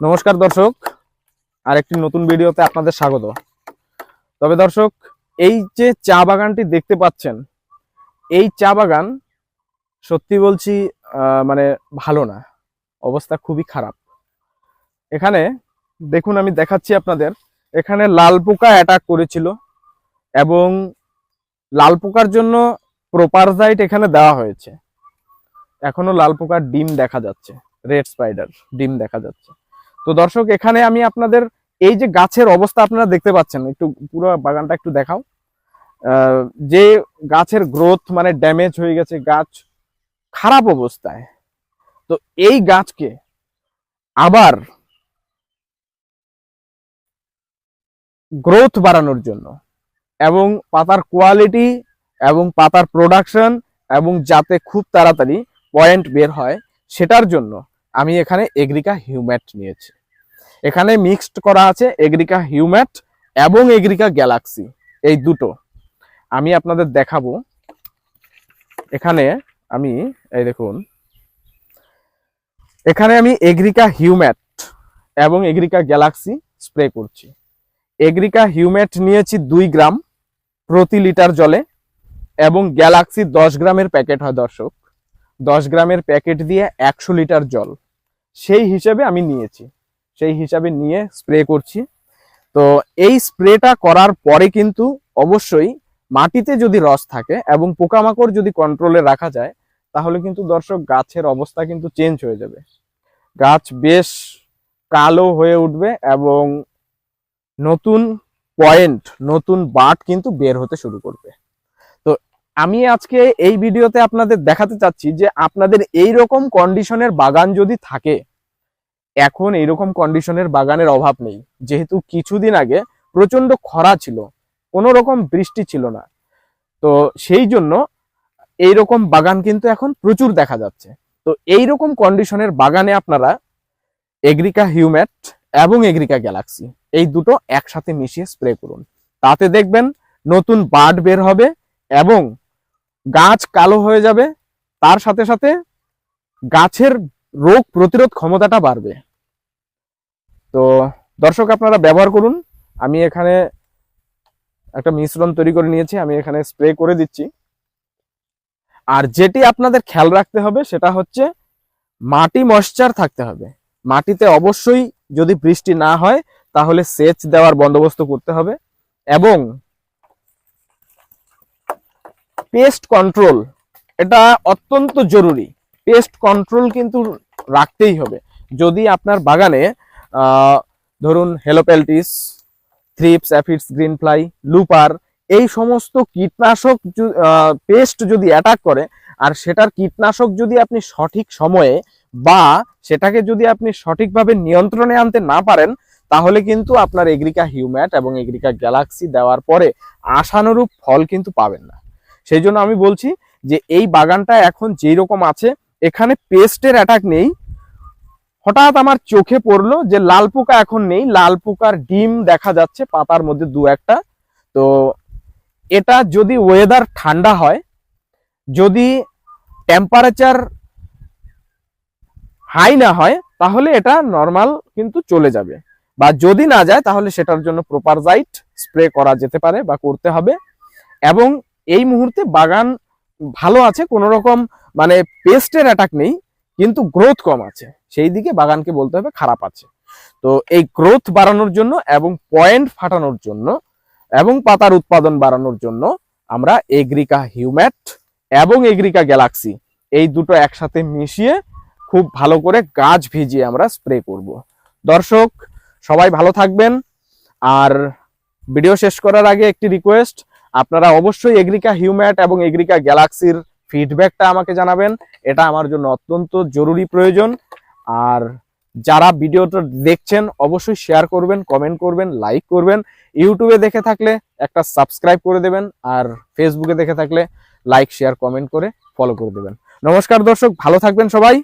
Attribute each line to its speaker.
Speaker 1: নমস্কার দর্শক। আর একটি নতুন ভিডিওতে আপনাদের স্বাগত। তবে দর্শক, এই যে চা বাগানটি দেখতে পাচ্ছেন, এই চা বাগান সত্যি বলছি মানে ভালো না। অবস্থা খুবই খারাপ। এখানে দেখুন, আমি দেখাচ্ছি আপনাদের, এখানে লাল পোকা অ্যাটাক করেছিল এবং লাল পোকার জন্য প্রোপারজাইট এখানে দেওয়া হয়েছে। এখনও লাল পোকার ডিম দেখা যাচ্ছে রেড স্পাইডার ডিম দেখা যাচ্ছে। তো দর্শক, এখানে আমি আপনাদের এই যে গাছের অবস্থা আপনারা দেখতে পাচ্ছেন, একটু পুরো বাগানটা একটু দেখাও। যে গাছের গ্রোথ মানে ড্যামেজ হয়ে গেছে, গাছ খারাপ অবস্থায়। তো এই গাছকে আবার গ্রোথ বাড়ানোর জন্য এবং পাতার কোয়ালিটি এবং পাতার প্রোডাকশন এবং যাতে খুব তাড়াতাড়ি পয়েন্ট বের হয়, সেটার জন্য আমি এখানে এগ্রিকা হিউম্যাট নিয়েছি। এখানে মিক্সড করা আছে এগ্রিকা হিউম্যাট এবং এগ্রিকা গ্যালাক্সি, এই দুটো। আমি আপনাদের দেখাবো। এখানে আমি, এই দেখুন, এখানে আমি এগ্রিকা হিউম্যাট এবং এগ্রিকা গ্যালাক্সি স্প্রে করছি। এগ্রিকা হিউম্যাট নিয়েছি দুই গ্রাম প্রতি লিটার জলে এবং গ্যালাক্সি দশ গ্রামের প্যাকেট হয় দর্শক। দশ গ্রামের প্যাকেট দিয়ে একশো লিটার জল। সেই হিসাবে আমি নিয়েছি। সেই হিসাবে নিয়ে স্প্রে করছি। তো এই স্প্রেটা করার পরে কিন্তু অবশ্যই মাটিতে যদি রস থাকে এবং পোকামাকড় যদি কন্ট্রোলে রাখা যায়, তাহলে কিন্তু দর্শক গাছের অবস্থা কিন্তু চেঞ্জ হয়ে যাবে। গাছ বেশ কালো হয়ে উঠবে এবং নতুন পয়েন্ট নতুন বাট কিন্তু বের হতে শুরু করবে। আমি আজকে এই ভিডিওতে আপনাদের দেখাতে চাচ্ছি যে আপনাদের এই রকম কন্ডিশনের বাগান যদি থাকে, এখন এইরকম কন্ডিশনের বাগানের অভাব নেই। যেহেতু কিছুদিন আগে প্রচণ্ড খরা ছিল কোনো রকম বৃষ্টি ছিল না। তো সেই জন্য এই রকম বাগান কিন্তু এখন প্রচুর দেখা যাচ্ছে। তো এই রকম কন্ডিশনের বাগানে আপনারা এগ্রিকা হিউম্যাট এবং এগ্রিকা গ্যালাক্সি এই দুটো একসাথে মিশিয়ে স্প্রে করুন। তাতে দেখবেন নতুন বাড বের হবে এবং গাছ কালো হয়ে যাবে, তার সাথে সাথে গাছের রোগ প্রতিরোধ ক্ষমতাটা বাড়বে। তো দর্শক, আপনারা ব্যবহার করুন। আমি এখানে একটা মিশ্রণ তৈরি করে নিয়েছি, আমি এখানে স্প্রে করে দিচ্ছি। আর যেটি আপনাদের খেয়াল রাখতে হবে, সেটা হচ্ছে মাটি ময়শ্চার থাকতে হবে। মাটিতে অবশ্যই যদি বৃষ্টি না হয়, তাহলে সেচ দেওয়ার বন্দোবস্ত করতে হবে এবং পেস্ট কন্ট্রোল, এটা অত্যন্ত জরুরি। পেস্ট কন্ট্রোল কিন্তু রাখতেই হবে। যদি আপনার বাগানে ধরুন helopeltis thrips, aphids green fly looper, এই সমস্ত কীটনাশক পেস্ট যদি অ্যাটাক করে, আর সেটার কীটনাশক যদি আপনি সঠিক সময়ে বা সেটাকে যদি আপনি সঠিকভাবে নিয়ন্ত্রণে আনতে না পারেন, তাহলে কিন্তু আপনার এগ্রিকা হিউম্যাট এবং এগ্রিকা গ্যালাক্সি দেওয়ার পরে আশানুরূপ ফল কিন্তু পাবেন না। সেই জন্য আমি বলছি যে এই বাগানটা এখন যেই রকম আছে, এখানে পেস্টের অ্যাটাক নেই। হঠাৎ আমার চোখে পড়ল যে লাল পোকা এখন নেই, লাল পোকার ডিম দেখা যাচ্ছে পাতার মধ্যে দু একটা। তো এটা যদি ওয়েদার ঠান্ডা হয়, যদি টেম্পারেচার হাই না হয়, তাহলে এটা নর্মাল কিন্তু চলে যাবে। বা যদি না যায়, তাহলে সেটার জন্য প্রপারজাইট স্প্রে করা যেতে পারে বা করতে হবে। এবং এই মুহূর্তে বাগান ভালো আছে কোনো রকম মানে পেস্টের অ্যাটাক নেই, কিন্তু গ্রোথ কম আছে। সেই দিকে বাগানকে বলতে হবে খারাপ আছে। তো এই গ্রোথ বাড়ানোর জন্য এবং পয়েন্ট ফাটানোর জন্য এবং পাতার উৎপাদন বাড়ানোর জন্য আমরা এগ্রিকা হিউম্যাট এবং এগ্রিকা গ্যালাক্সি এই দুটো একসাথে মিশিয়ে খুব ভালো করে গাছ ভিজিয়ে আমরা স্প্রে করব। দর্শক, সবাই ভালো থাকবেন। আর ভিডিও শেষ করার আগে একটি রিকোয়েস্ট আপনারা অবশ্যই এগ্রিকা হিউম্যাট এবং এগ্রিকা গ্যালাক্সির ফিডব্যাকটা আমাকে জানাবেন। এটা আমার জন্য অত্যন্ত জরুরি প্রয়োজন। আর যারা ভিডিওটা দেখছেন, অবশ্যই শেয়ার করবেন কমেন্ট করবেন লাইক করবেন। ইউটিউবে দেখে থাকলে একটা সাবস্ক্রাইব করে দেবেন আর ফেসবুকে দেখে থাকলে লাইক শেয়ার কমেন্ট করে ফলো করে দেবেন। নমস্কার দর্শক, ভালো থাকবেন সবাই।